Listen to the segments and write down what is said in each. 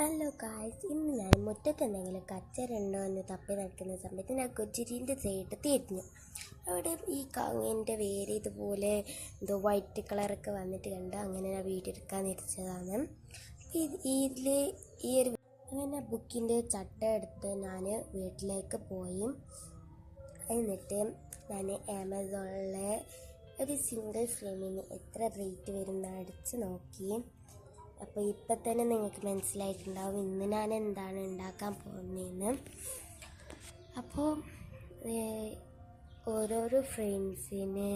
Hello guys ഇന്ന് ഞാൻ മുറ്റത്ത് എന്തെങ്കിലും എന്ന് തപ്പി നടക്കുന്ന സമയത്ത് ഞാൻ കൊച്ചിരിന്റെ സൈഡ് തിരിഞ്ഞു അവിടെ ഈ കങ്ങിന്റെ വേര് ഇതുപോലെ എന്തോ വൈറ്റ് കളറൊക്കെ വന്നിട്ട് കണ്ട് അങ്ങനെ ഞാൻ വീഡിയോ എടുക്കാൻ ഇരിച്ചതാണ് ഇതിൽ ഈ ഒരു അങ്ങനെ ബുക്കിന്റെ ചട്ട എടുത്ത് ഞാൻ വീട്ടിലേക്ക് പോയി. എന്നിട്ട് ഞാൻ ആമസോണിലെ ഒരു സിംഗിൾ ഫ്രെയിമിന് എത്ര റേറ്റ് വരും എന്ന് അടിച്ച് നോക്കി. അപ്പോൾ ഇപ്പം തന്നെ നിങ്ങൾക്ക് മനസ്സിലായിട്ടുണ്ടാവും ഇന്ന് ഞാൻ എന്താണ് ഉണ്ടാക്കാൻ പോകുന്നതെന്ന് അപ്പോൾ ഓരോരോ ഫ്രെയിംസിന്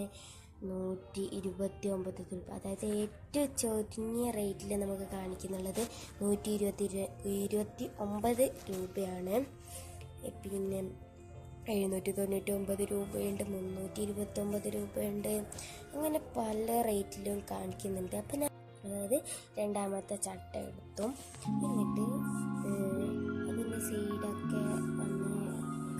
നൂറ്റി ഇരുപത്തി ഒമ്പത് രൂപ. അതായത് ഏറ്റവും ചുരുങ്ങിയ റേറ്റിൽ നമുക്ക് കാണിക്കുന്നുള്ളത് നൂറ്റി ഇരുപത്തി ഇരുപത്തി ഒമ്പത് രൂപയാണ്. പിന്നെ എഴുന്നൂറ്റി തൊണ്ണൂറ്റി ഒമ്പത് രൂപയുണ്ട് മുന്നൂറ്റി ഇരുപത്തി ഒമ്പത് രൂപയുണ്ട്. അങ്ങനെ പല റേറ്റിലും കാണിക്കുന്നുണ്ട്. അപ്പം ഞാൻ അതായത് രണ്ടാമത്തെ ചട്ട എടുത്തു. എന്നിട്ട് അതിന്റെ സൈഡൊക്കെ ഒന്ന്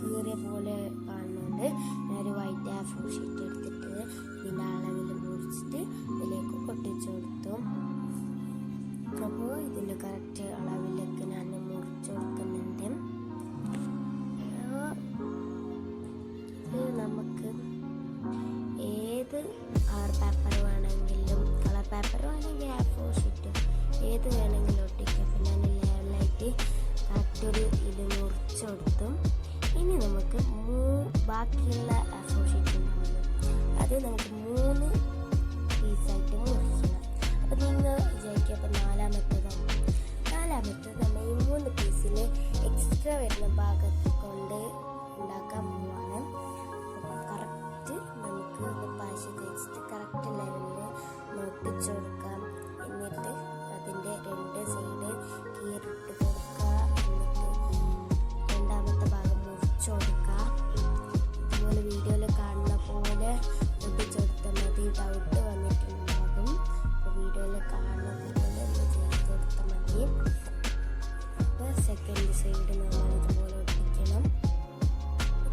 കീറിയ പോലെ കാണുന്നുണ്ട്. ഞാനൊരു വൈറ്റ് ആഫ് ഷീറ്റ് എടുത്തിട്ട് ഇതിന്റെ അളവിൽ മുറിച്ചിട്ട് ഇതിലേക്ക് പൊട്ടിച്ചു കൊടുത്തു. അപ്പോൾ ഇതിന്റെ കറക്റ്റ് അളവിലൊക്കെ ഞാൻ മുറിച്ചു കൊടുക്കുന്നുണ്ട്. നമുക്ക് ഏത് ആർ പേപ്പർ പേപ്പർ വേണമെങ്കിൽ ആ ഫോർ ഏത് വേണമെങ്കിലും ഒട്ടിക്കാം. അപ്പം ഞാൻ ലെവലായിട്ട് കറക്റ്റ് ഒരു ഇത് മുറിച്ച് കൊടുത്തു. ഇനി നമുക്ക് മൂ ബാക്കിയുള്ള ആ അത് നമുക്ക് മൂന്ന്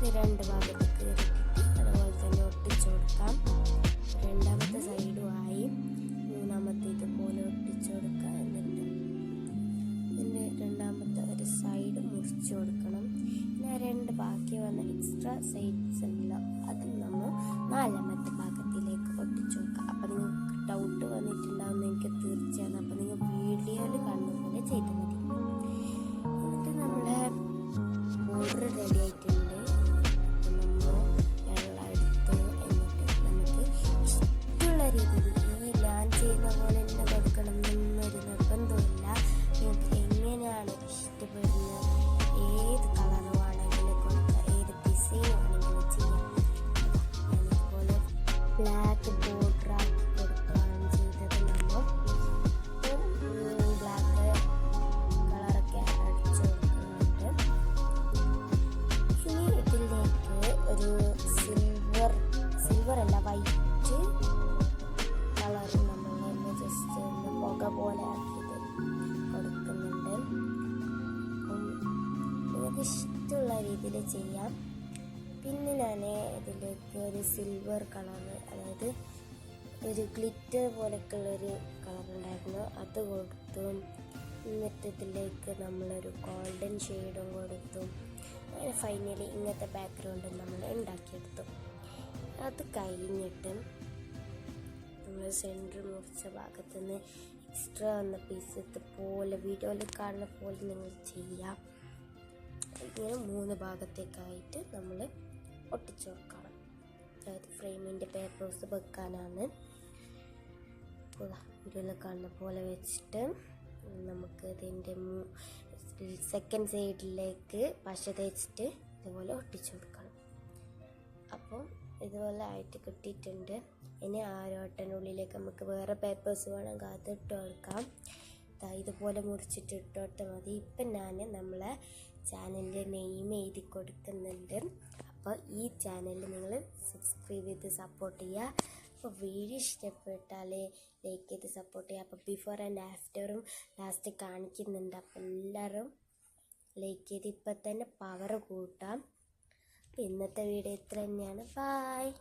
ഇത് രണ്ട് ഭാഗത്ത് കയറി അതുപോലെ തന്നെ ഒട്ടിച്ചു കൊടുക്കാം. രണ്ടാമത്തെ സൈഡും ആയി മൂന്നാമത്തെ ഇതുപോലെ ഒട്ടിച്ചു കൊടുക്കാം എന്നിട്ട് ഇതിന്റെ രണ്ടാമത്തെ ഒരു സൈഡ് മുറിച്ചു കൊടുക്കണം. പിന്നെ രണ്ട് ബാക്കി വന്ന എക്സ്ട്രാ സൈഡ്സ് ഉണ്ടല്ലോ അത് നമ്മൾ നാലാമത്തെ നിങ്ങൾക്ക് ഇഷ്ടമുള്ള രീതിയിൽ ചെയ്യാം. പിന്നെ ഞാൻ ഇതിലേക്ക് ഒരു സിൽവർ കളർ അതായത് ഒരു ഗ്ലിറ്റർ പോലൊക്കെയുള്ളൊരു കളർ ഉണ്ടായിരുന്നു. അത് കൊടുത്തും എന്നിട്ട് ഇതിലേക്ക് നമ്മളൊരു ഗോൾഡൻ ഷെയ്ഡും കൊടുത്തും അങ്ങനെ ഫൈനലി ഇങ്ങനത്തെ ബാക്ക്ഗ്രൗണ്ട് നമ്മൾ ഉണ്ടാക്കിയെടുത്തു. അത് കഴിഞ്ഞിട്ട് നമ്മൾ സെന്റർ മുറിച്ച ഭാഗത്തുനിന്ന് എക്സ്ട്രാ വന്ന പീസ് ഇതുപോലെ വീഡിയോയിൽ കാണുന്ന പോലെ നിങ്ങൾ ചെയ്യാം. ഇങ്ങനെ മൂന്ന് ഭാഗത്തേക്കായിട്ട് നമ്മൾ ഒട്ടിച്ചു വെക്കണം. അതായത് ഫ്രെയിമിന്റെ പേപ്പേഴ്സ് വെക്കാനാണ്. വീഡിയോയിൽ കാണുന്ന പോലെ വെച്ചിട്ട് നമുക്ക് ഇതിന്റെ സെക്കൻഡ് സൈഡിലേക്ക് പശ തേച്ചിട്ട് ഇതുപോലെ ഒട്ടിച്ചു കൊടുക്കണം. അപ്പോൾ ഇതുപോലെ ആയിട്ട് കിട്ടിയിട്ടുണ്ട്. ഇനി ആരോട്ടനുള്ളിലേക്ക് നമുക്ക് വേറെ പേപ്പേഴ്സ് വേണമെങ്കിൽ അത് ഇട്ട് കൊടുക്കാം. ഇതുപോലെ മുറിച്ചിട്ട് ഇട്ടോട്ട് മതി. ഇപ്പം ഞാൻ നമ്മളെ ചാനലിന്റെ നെയിം എഴുതി കൊടുക്കുന്നുണ്ട്. അപ്പോൾ ഈ ചാനൽ നിങ്ങൾ സബ്സ്ക്രൈബ് ചെയ്ത് സപ്പോർട്ട് ചെയ്യുക. അപ്പോൾ വീഡിയോ ഇഷ്ടപ്പെട്ടാൽ ലൈക്ക് ചെയ്ത് സപ്പോർട്ട് ചെയ്യുക. അപ്പോൾ ബിഫോർ ആൻഡ് ആഫ്റ്ററും ലാസ്റ്റ് കാണിക്കുന്നുണ്ട്. അപ്പോൾ എല്ലാവരും ലൈക്ക് ചെയ്ത് ഇപ്പം തന്നെ പവർ കൂട്ടാം. ഇന്നത്തെ വീഡിയോ ഇത്ര തന്നെയാണ്. ബായ്